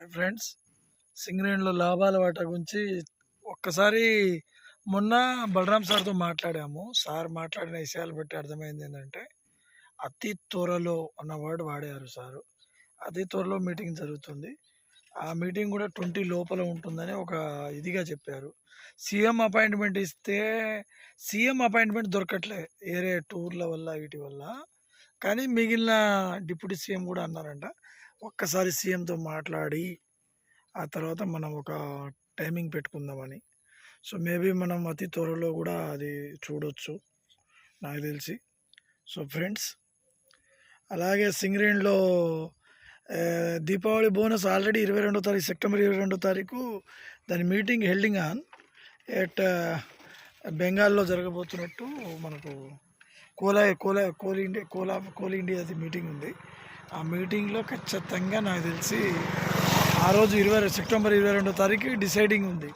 Friends సింగరేణిలో లాభాల వాటా గురించి ఒక్కసారి మొన్న బలరాం సార్తో మాట్లాడాము. సార్ మాట్లాడిన విషయాలు బట్టి అర్థమైంది ఏంటంటే అతి త్వరలో అన్న వర్డ్ వాడారు సారు. అతి త్వరలో మీటింగ్ జరుగుతుంది. ఆ మీటింగ్ కూడా ట్వంటీ లోపల ఉంటుందని ఒక ఇదిగా చెప్పారు. సీఎం అపాయింట్మెంట్ ఇస్తే సీఎం అపాయింట్మెంట్ దొరకట్లే వేరే టూర్ల వల్ల వీటి వల్ల. కానీ మిగిలిన డిప్యూటీ సీఎం కూడా అన్నారంట. ఒక్కసారి సీఎంతో మాట్లాడి ఆ తర్వాత మనం ఒక టైమింగ్ పెట్టుకుందామని. సో మేబీ మనం అతి త్వరలో కూడా అది చూడొచ్చు నాకు తెలిసి. సో ఫ్రెండ్స్ అలాగే సింగరేణిలో దీపావళి బోనస్ ఆల్రెడీ ఇరవై రెండో తారీఖు సెప్టెంబర్ ఇరవై రెండో తారీఖు దాని మీటింగ్ హెల్డింగ్ ఆన్ ఎట్ బెంగాల్లో జరగబోతున్నట్టు మనకు కోలా కోలా కోల్ ఇండియా కోలా కోల్ ఇండియాది మీటింగ్ ఉంది. ఆ మీటింగ్లో ఖచ్చితంగా నాకు తెలిసి ఆ రోజు ఇరవై సెప్టెంబర్ ఇరవై రెండో తారీఖు డిసైడింగ్ ఉంది.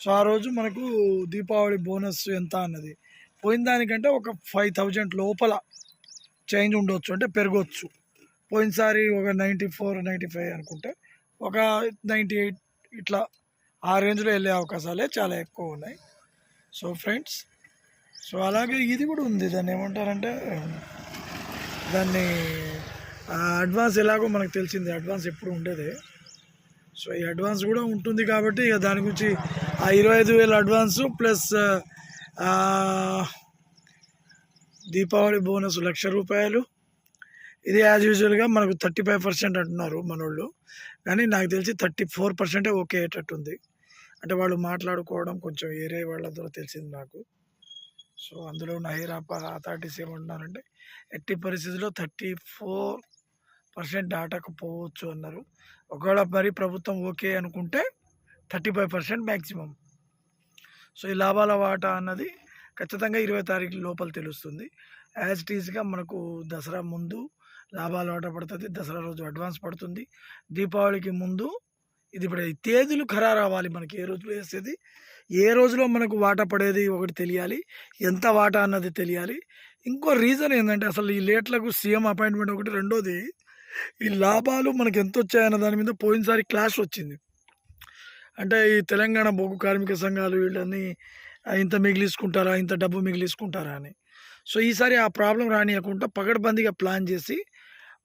సో ఆ రోజు మనకు దీపావళి బోనస్ ఎంత అన్నది. పోయిన దానికంటే ఒక ఫైవ్ థౌజండ్ లోపల చేంజ్ ఉండొచ్చు అంటే పెరగవచ్చు పోయినసారి ఒక నైంటీ ఫోర్ నైంటీ ఫైవ్ అనుకుంటే ఒక నైంటీ ఎయిట్ ఇట్లా ఆ రేంజ్లో వెళ్ళే అవకాశాలే చాలా ఎక్కువ ఉన్నాయి. సో ఫ్రెండ్స్ సో అలాగే ఇది కూడా ఉంది. దాన్ని ఏమంటారంటే దాన్ని అడ్వాన్స్ ఎలాగో మనకు తెలిసింది అడ్వాన్స్ ఎప్పుడు ఉండేదే. సో ఈ అడ్వాన్స్ కూడా ఉంటుంది కాబట్టి ఇక దాని గురించి ఆ ఇరవై ఐదు వేల advance plus Deepavali bonus lakh రూపాయలు. ఇది యాజ్ యూజువల్గా మనకు థర్టీ ఫైవ్ పర్సెంట్ అంటున్నారు మనోళ్ళు. కానీ నాకు తెలిసి థర్టీ ఫోర్ పర్సెంటే ఓకే అయ్యేటట్టుంది. అంటే వాళ్ళు మాట్లాడుకోవడం కొంచెం ఏరే వాళ్ళ ద్వారా తెలిసింది నాకు. సో అందులో ఉన్న హైర్ అథారిటీస్ ఏమంటున్నారంటే ఎట్టి పరిస్థితుల్లో థర్టీ ఫోర్ పర్సెంట్ దాటకపోవచ్చు అన్నారు. ఒకవేళ మరి ప్రభుత్వం ఓకే అనుకుంటే thirty five percent maximum so ఈ లాభాల వాటా అన్నది ఖచ్చితంగా ఇరవై తారీఖు లోపల తెలుస్తుంది. యాజ్ ఇట్ ఈస్గా మనకు దసరా ముందు లాభాల వాటా పడుతుంది. దసరా రోజు అడ్వాన్స్ పడుతుంది. దీపావళికి ముందు ఇది ఇప్పుడు తేదీలు ఖరారు అవ్వాలి మనకి. ఏ రోజులో వేసేది ఏ రోజులో మనకు వాటా పడేది ఒకటి తెలియాలి ఎంత వాటా అన్నది తెలియాలి. ఇంకో రీజన్ ఏంటంటే అసలు ఈ లేట్లకు సీఎం అపాయింట్మెంట్ ఒకటి రెండోది ఈ లాభాలు మనకు ఎంత వచ్చాయన్న దాని మీద పోయినసారి క్లాష్ వచ్చింది. అంటే ఈ తెలంగాణ బొగ్గు కార్మిక సంఘాలు వీళ్ళని ఇంత మిగిలిసుకుంటారా ఇంత డబ్బు మిగిలిసుకుంటారా అని. సో ఈసారి ఆ ప్రాబ్లం రానియకుండా పగడబందీగా ప్లాన్ చేసి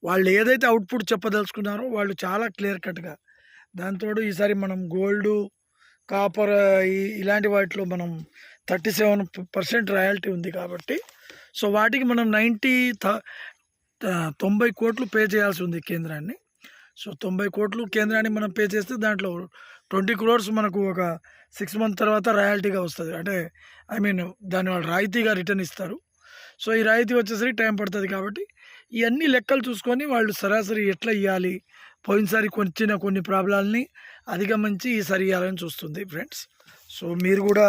వాళ్ళు ఏదైతే అవుట్పుట్ చెప్పదలుచుకున్నారో వాళ్ళు చాలా క్లియర్ కట్గా దాంతో ఈసారి మనం గోల్డ్ కాపర్ ఈ- ఇలాంటి వాటిలో మనం థర్టీ సెవెన్ పర్సెంట్ రాయల్టీ ఉంది కాబట్టి సో వాటికి మనం నైంటీ తొంభై కోట్లు పే చేయాల్సి ఉంది కేంద్రాన్ని. సో తొంభై కోట్లు కేంద్రాన్ని మనం పే చేస్తే దాంట్లో ట్వంటీ క్రోర్స్ మనకు ఒక సిక్స్ మంత్ తర్వాత రాయల్టీగా వస్తుంది. అంటే ఐ మీన్ దాని వాళ్ళు రాయితీగా రిటర్న్ ఇస్తారు. సో ఈ రాయితీ వచ్చేసరికి టైం పడుతుంది కాబట్టి ఇవన్నీ లెక్కలు చూసుకొని వాళ్ళు సరాసరి ఎట్లా ఇవ్వాలి పోయినసారి కొంచిన కొన్ని ప్రాబ్లాలని అధిగమించి ఈసారి ఇవ్వాలని చూస్తుంది ఫ్రెండ్స్. సో మీరు కూడా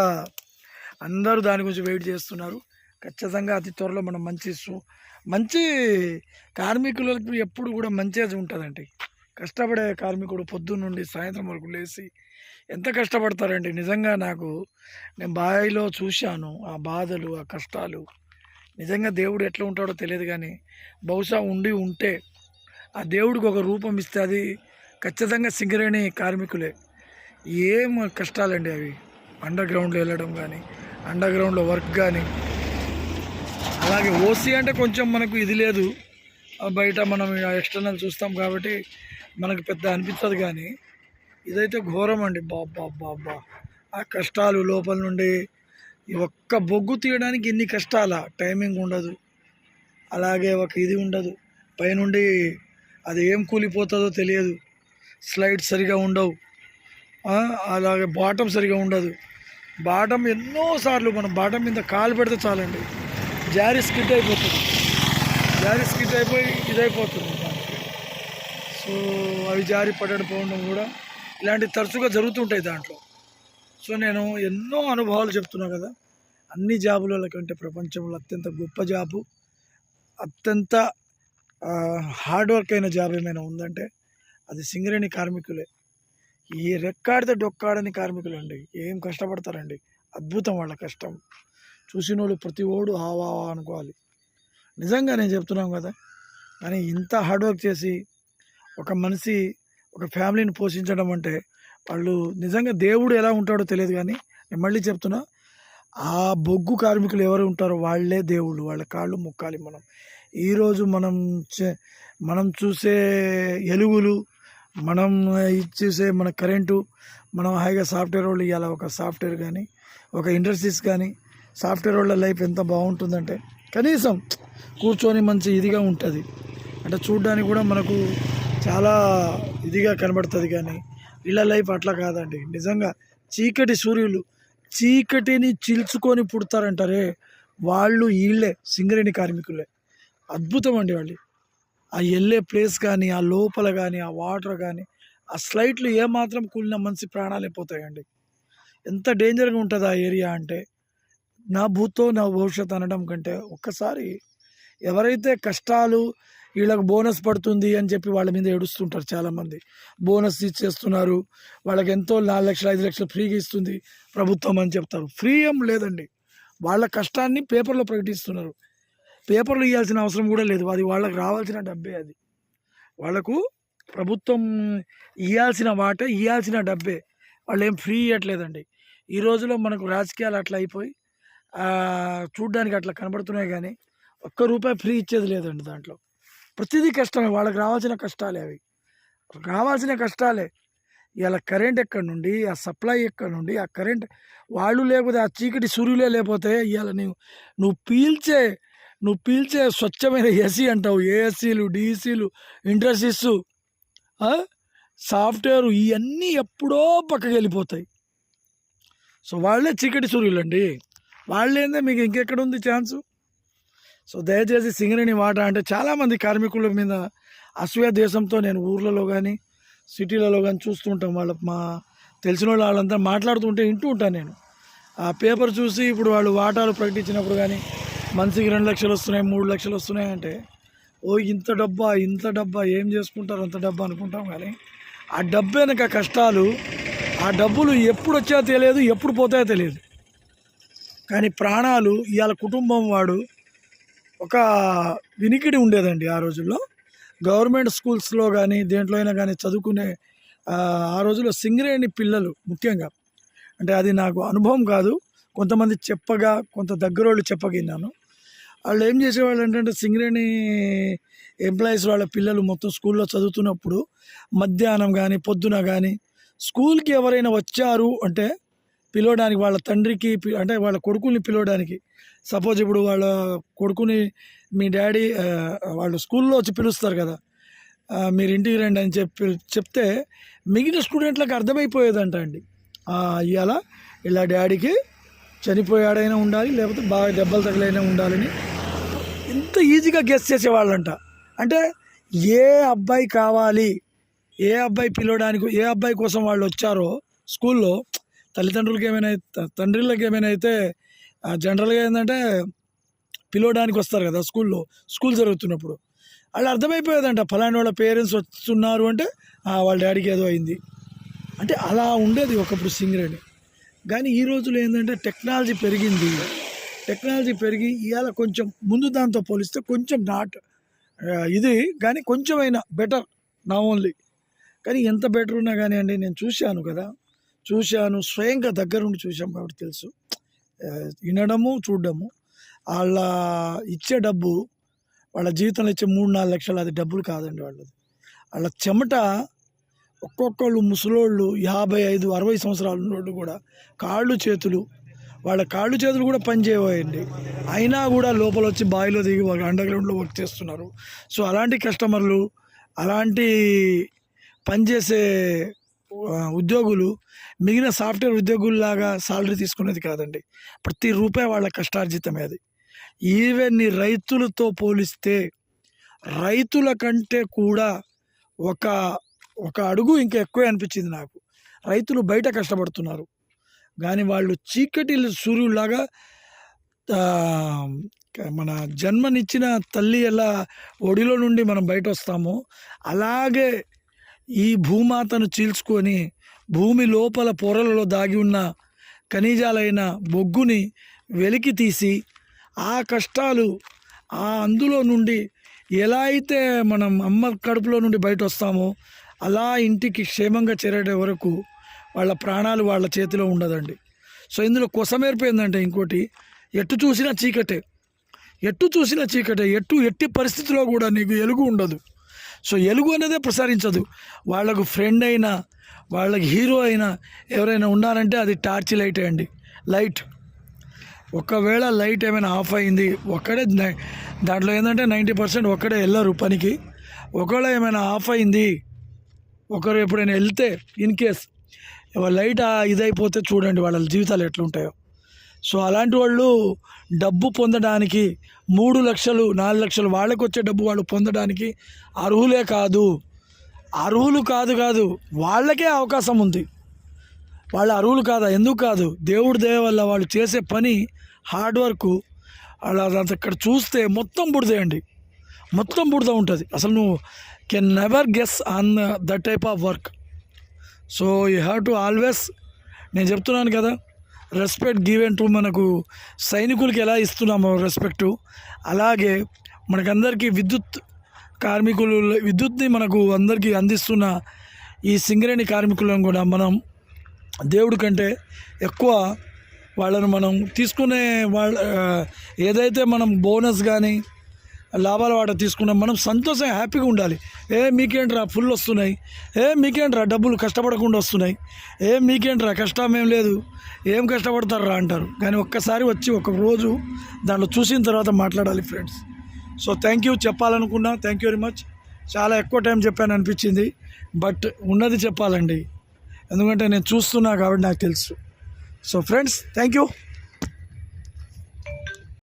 అందరూ దాని గురించి వెయిట్ చేస్తున్నారు. ఖచ్చితంగా అతి త్వరలో మనం మంచి సు- మంచి కార్మికులకు ఎప్పుడు కూడా మంచి ఉంటుందండి. కష్టపడే కార్మికుడు పొద్దున్న నుండి సాయంత్రం వరకు లేచి ఎంత కష్టపడతారండి? నిజంగా నాకు నేను బావిలో చూశాను ఆ బాధలు ఆ కష్టాలు. నిజంగా దేవుడు ఎట్లా ఉంటాడో తెలియదు కానీ బహుశా ఉండి ఉంటే ఆ దేవుడికి ఒక రూపం ఇస్తే అది ఖచ్చితంగా సింగరేణి కార్మికులే. ఏం కష్టాలండి అవి? అండర్ గ్రౌండ్లో వెళ్ళడం కానీ అండర్ గ్రౌండ్లో వర్క్ కానీ అలాగే ఓసీ అంటే కొంచెం మనకు ఇది లేదు. బయట మనం ఎక్స్టర్నల్ చూస్తాం కాబట్టి మనకు పెద్ద అనిపించదు కానీ ఇదైతే ఘోరం అండి బాబా బాబా ఆ కష్టాలు లోపల నుండి ఒక్క బొగ్గు తీయడానికి ఎన్ని కష్టాలా టైమింగ్ ఉండదు. అలాగే ఒక ఇది ఉండదు. పైనుండి అది ఏం కూలిపోతుందో తెలియదు. స్లైడ్ సరిగా ఉండవు. అలాగే బాటం సరిగా ఉండదు. బాటం ఎన్నోసార్లు మనం బాటం మీద కాలు పెడితే చాలండి. జారీ స్కిడ్ అయిపోతుంది. జారీ స్కిడ్ అయిపోయి ఇదైపోతుంది. దానికి సో అవి జారి పోవడం కూడా ఇలాంటివి తరచుగా జరుగుతుంటాయి దాంట్లో. సో నేను ఎన్నో అనుభవాలు చెప్తున్నా కదా అన్ని జాబుల కంటే ప్రపంచంలో అత్యంత గొప్ప జాబు అత్యంత హార్డ్ వర్క్ అయిన జాబ్ ఏమైనా ఉందంటే అది సింగరేణి కార్మికులే. ఈ రెక్కాడితే డొక్కాడని కార్మికులు అండి ఏం కష్టపడతారండి? అద్భుతం వాళ్ళ కష్టం. చూసిన వాళ్ళు ప్రతి ఓడు హావా అనుకోవాలి. నిజంగా నేను చెప్తున్నాం కదా కానీ ఇంత హార్డ్ వర్క్ చేసి ఒక మనిషి ఒక ఫ్యామిలీని పోషించడం అంటే వాళ్ళు నిజంగా దేవుడు ఎలా ఉంటాడో తెలియదు కానీ నేను మళ్ళీ చెప్తున్నా ఆ బొగ్గు కార్మికులు ఎవరు ఉంటారో వాళ్ళే దేవుళ్ళు వాళ్ళ కాళ్ళు మొక్కాలి మనం. ఈరోజు మనం చే- మనం చూసే ఎలుగులు మనం ఇది చూసే మన కరెంటు మనం హాయిగా సాఫ్ట్వేర్ వాళ్ళు ఇవాళ ఒక సాఫ్ట్వేర్ కానీ ఒక ఇండస్ట్రీస్ కానీ సాఫ్ట్వేర్ వాళ్ళ లైఫ్ ఎంత బాగుంటుందంటే కనీసం కూర్చొని మంచి ఇదిగా ఉంటుంది. అంటే చూడ్డానికి కూడా మనకు చాలా ఇదిగా కనబడుతుంది కానీ వీళ్ళ లైఫ్ అట్లా కాదండి. నిజంగా చీకటి సూర్యులు చీకటిని చీల్చుకొని పుడతారంటారే వాళ్ళు వీళ్ళే సింగరేణి కార్మికులే. అద్భుతం అండి వాళ్ళు. ఆ వెళ్ళే ప్లేస్ కానీ ఆ లోపల కానీ ఆ వాటర్ కానీ ఆ స్లైట్లు ఏమాత్రం కూలిన మనిషి ప్రాణాలు అయిపోతాయండి ఎంత డేంజర్గా ఉంటుంది ఆ ఏరియా అంటే నా భూతో నా భవిష్యత్ అనడం కంటే ఒక్కసారి ఎవరైతే కష్టాలు వీళ్ళకి బోనస్ పడుతుంది అని చెప్పి వాళ్ళ మీద ఏడుస్తుంటారు చాలామంది. బోనస్ ఇచ్చేస్తున్నారు. వాళ్ళకి ఎంతో నాలుగు లక్షలు ఐదు లక్షలు ఫ్రీగా ఇస్తుంది ప్రభుత్వం అని చెప్తారు. ఫ్రీ ఏం లేదండి. వాళ్ళ కష్టాన్ని పేపర్లో ప్రకటిస్తున్నారు. పేపర్లు ఇవ్వాల్సిన అవసరం కూడా లేదు. అది వాళ్ళకి రావాల్సిన డబ్బే అది. వాళ్ళకు ప్రభుత్వం ఇవ్వాల్సిన వాట ఇవ్వాల్సిన డబ్బే. వాళ్ళు ఏం ఫ్రీ ఇవ్వట్లేదండి ఈ రోజులో మనకు రాజకీయాలు అట్లా అయిపోయి చూడ్డానికి అట్లా కనబడుతున్నాయి కానీ ఒక్క రూపాయి ఫ్రీ ఇచ్చేది లేదండి దాంట్లో. ప్రతిదీ కష్టమే వాళ్ళకి రావాల్సిన కష్టాలే అవి. రావాల్సిన కష్టాలే. ఇలా కరెంట్ ఎక్కడి నుండి ఆ సప్లై ఎక్కడి నుండి ఆ కరెంట్ వాళ్ళు లేకపోతే ఆ చీకటి సూర్యులే లేకపోతే ఇవాళ నువ్వు నువ్వు పీల్చే నువ్వు పీల్చే స్వచ్ఛమైన ఏసీ అంటావు. ఏఎస్సీలు డిఈసీలు ఇండస్ట్రీస్ సాఫ్ట్వేర్ ఇవన్నీ ఎప్పుడో పక్కకి వెళ్ళిపోతాయి. సో వాళ్ళే చీకటి సూర్యులండి. వాళ్ళేందే మీకు ఇంకెక్కడ ఉంది ఛాన్సు? సో దయచేసి సింగరేణి వాట అంటే చాలామంది కార్మికుల మీద అసూయ దేశంతో నేను ఊర్లలో కానీ సిటీలలో కానీ చూస్తుంటాం వాళ్ళ మా తెలిసిన వాళ్ళు వాళ్ళంతా మాట్లాడుతుంటే వింటూ ఉంటాను నేను. ఆ పేపర్ చూసి ఇప్పుడు వాళ్ళు వాటాలు ప్రకటించినప్పుడు కానీ మనిషికి రెండు లక్షలు వస్తున్నాయి మూడు లక్షలు వస్తున్నాయి అంటే ఓ ఇంత డబ్బా ఇంత డబ్బా ఏం చేసుకుంటారు అంత డబ్బా అనుకుంటాం కానీ ఆ డబ్బు వెనక కష్టాలు ఆ డబ్బులు ఎప్పుడు వచ్చాయో తెలియదు ఎప్పుడు పోతాయో తెలియదు. కానీ ప్రాణాలు ఇవాళ కుటుంబం వాడు ఒక వినికిడి ఉండేదండి ఆ రోజుల్లో. గవర్నమెంట్ స్కూల్స్లో కానీ దేంట్లో అయినా కానీ చదువుకునే ఆ, రోజుల్లో సింగరేణి పిల్లలు ముఖ్యంగా. అంటే అది నాకు అనుభవం కాదు. కొంతమంది చెప్పగా కొంత దగ్గరోళ్ళు చెప్పగిన్నాను వాళ్ళు ఏం చేసేవాళ్ళు ఏంటంటే సింగరేణి ఎంప్లాయీస్ వాళ్ళ పిల్లలు మొత్తం స్కూల్లో చదువుతున్నప్పుడు మధ్యాహ్నం కానీ పొద్దున కానీ స్కూల్కి ఎవరైనా వచ్చారు అంటే పిలవడానికి వాళ్ళ తండ్రికి పి- అంటే వాళ్ళ కొడుకుని పిలవడానికి. సపోజ్ ఇప్పుడు వాళ్ళ కొడుకుని మీ డాడీ వాళ్ళు స్కూల్లో వచ్చి పిలుస్తారు కదా. మీరు ఇంటికి రండి అని చెప్పి చెప్తే మిగిలిన స్టూడెంట్లకు అర్థమైపోయేదంట అండి. ఆ, ఇవాళ ఇలా డాడీకి చనిపోయాడైనా ఉండాలి లేకపోతే బాగా దెబ్బలు తగిలైనా ఉండాలని ఇంత ఈజీగా గెస్ చేసేవాళ్ళంట. అంటే ఏ అబ్బాయి కావాలి ఏ అబ్బాయి పిలవడానికి ఏ అబ్బాయి కోసం వాళ్ళు వచ్చారో స్కూల్లో తల్లిదండ్రులకి ఏమైనా త- తండ్రులకి ఏమైనా అయితే జనరల్గా ఏంటంటే పిలవడానికి వస్తారు కదా స్కూల్లో స్కూల్ జరుగుతున్నప్పుడు. వాళ్ళు అర్థమైపోయేదంట ఫలాని వాళ్ళ పేరెంట్స్ వస్తున్నారు అంటే వాళ్ళ డాడీకి ఏదో అయింది. అంటే అలా ఉండేది ఒకప్పుడు సింగరేణి. కానీ ఈ రోజులో ఏంటంటే టెక్నాలజీ పెరిగింది. టెక్నాలజీ పెరిగి ఇవాళ కొంచెం ముందు దాంతో పోలిస్తే కొంచెం నాట్ ఇది కానీ కొంచెమైనా బెటర్ నా ఓన్లీ. కానీ ఎంత బెటర్ ఉన్నా కానీ అండి నేను చూశాను కదా. చూశాను స్వయంగా దగ్గరుండి చూశాము చూసాం కాబట్టి తెలుసు. వినడము చూడడము. వాళ్ళ ఇచ్చే డబ్బు వాళ్ళ జీవితంలో ఇచ్చే మూడు నాలుగు లక్షలు అది డబ్బులు కాదండి వాళ్ళది. వాళ్ళ చెమట ఒక్కొక్కళ్ళు ముసలోళ్ళు యాభై ఐదు అరవై సంవత్సరాల ఉన్నోళ్ళు కూడా కాళ్ళు చేతులు వాళ్ళ కాళ్ళు చేతులు కూడా పనిచేయబోయండి అయినా కూడా లోపల వచ్చి బావిలో దిగి వాళ్ళు అండర్గ్రౌండ్లో వర్క్ చేస్తున్నారు. సో అలాంటి కస్టమర్లు అలాంటి పనిచేసే ఉద్యోగులు మిగిలిన సాఫ్ట్వేర్ ఉద్యోగుల్లాగా సాలరీ తీసుకునేది కాదండి. ప్రతి రూపాయి వాళ్ళ కష్టార్జితమే అది. ఈవెన్ రైతులతో పోలిస్తే రైతుల కంటే కూడా ఒక ఒక అడుగు ఇంకా ఎక్కువే అనిపించింది నాకు. రైతులు బయట కష్టపడుతున్నారు. కానీ వాళ్ళు చీకటి సూర్యులాగా మన జన్మనిచ్చిన తల్లి ఎలా ఒడిలో నుండి మనం బయట వస్తామో అలాగే ఈ భూమాతను చీల్చుకొని భూమి లోపల పొరలలో దాగి ఉన్న ఖనిజాలైన బొగ్గుని వెలికి తీసి ఆ కష్టాలు ఆ అందులో నుండి ఎలా అయితే మనం అమ్మ కడుపులో నుండి బయట వస్తామో అలా ఇంటికి క్షేమంగా చేరే వరకు వాళ్ళ ప్రాణాలు వాళ్ళ చేతిలో ఉండదండి. సో ఇందులో కొసమేర్పోయిందంటే ఇంకోటి ఎట్టు చూసినా చీకటే. ఎట్టు చూసినా చీకటే ఎటు ఎట్టి పరిస్థితిలో కూడా నీకు ఎలుగు ఉండదు. సో ఎలుగు అనేదే ప్రసారించదు వాళ్ళకు ఫ్రెండ్ అయినా వాళ్ళకి హీరో అయినా ఎవరైనా ఉన్నారంటే అది టార్చ్ లైటే అండి. లైట్ ఒకవేళ లైట్ ఏమైనా ఆఫ్ అయింది ఒక్కడే నై- దాంట్లో ఏంటంటే నైంటీ పర్సెంట్ ఒక్కడే వెళ్ళరు పనికి. ఒకవేళ ఏమైనా ఆఫ్ అయింది ఒకరు ఎప్పుడైనా వెళ్తే ఇన్ కేస్ లైట్ ఇదైపోతే చూడండి వాళ్ళ జీవితాలు ఎట్లుంటాయో. సో అలాంటి వాళ్ళు డబ్బు పొందడానికి మూడు లక్షలు నాలుగు లక్షలు వాళ్ళకు వచ్చే డబ్బు వాళ్ళు పొందడానికి అర్హులే కాదు. అర్హులు కాదు కాదు వాళ్ళకే అవకాశం ఉంది. వాళ్ళ అర్హులు కాదా? ఎందుకు కాదు? దేవుడి దయ వల్ల వాళ్ళు చేసే పని హార్డ్ వర్క్ అలా ఇక్కడ చూస్తే మొత్తం బుడిదేయండి మొత్తం బుడద ఉంటుంది. అసలు నువ్వు can never guess on that type of work so you have to always నేను చెప్తున్నాను కదా రెస్పెక్ట్ గివెన్ టు మనకు సైనికులకి ఎలా ఇస్తున్నామో రెస్పెక్టు అలాగే మనకందరికీ విద్యుత్ కార్మికులు విద్యుత్ని మనకు అందరికీ అందిస్తున్న ఈ సింగరేణి కార్మికులను కూడా మనం దేవుడి కంటే ఎక్కువ వాళ్ళను మనం తీసుకునే వాళ్ళ ఏదైతే మనం బోనస్ కానీ లాభాల వాట తీసుకున్నాం. మనం సంతోషం హ్యాపీగా ఉండాలి. ఏ మీకేంట్రా ఫుల్ వస్తున్నాయి? ఏ మీకేంట్రా డబ్బులు కష్టపడకుండా వస్తున్నాయి? ఏ మీకేంట్రా కష్టం ఏం లేదు? ఏం కష్టపడతారా అంటారు. కానీ ఒక్కసారి వచ్చి ఒక రోజు దాంట్లో చూసిన తర్వాత మాట్లాడాలి friends. So thank you చెప్పాలనుకున్నా. Thank you very much. చాలా ఎక్కువ టైం చెప్పాను అనిపించింది. బట్ ఉన్నది చెప్పాలండి. ఎందుకంటే నేను చూస్తున్నా కాబట్టి నాకు తెలుసు. So friends thank you.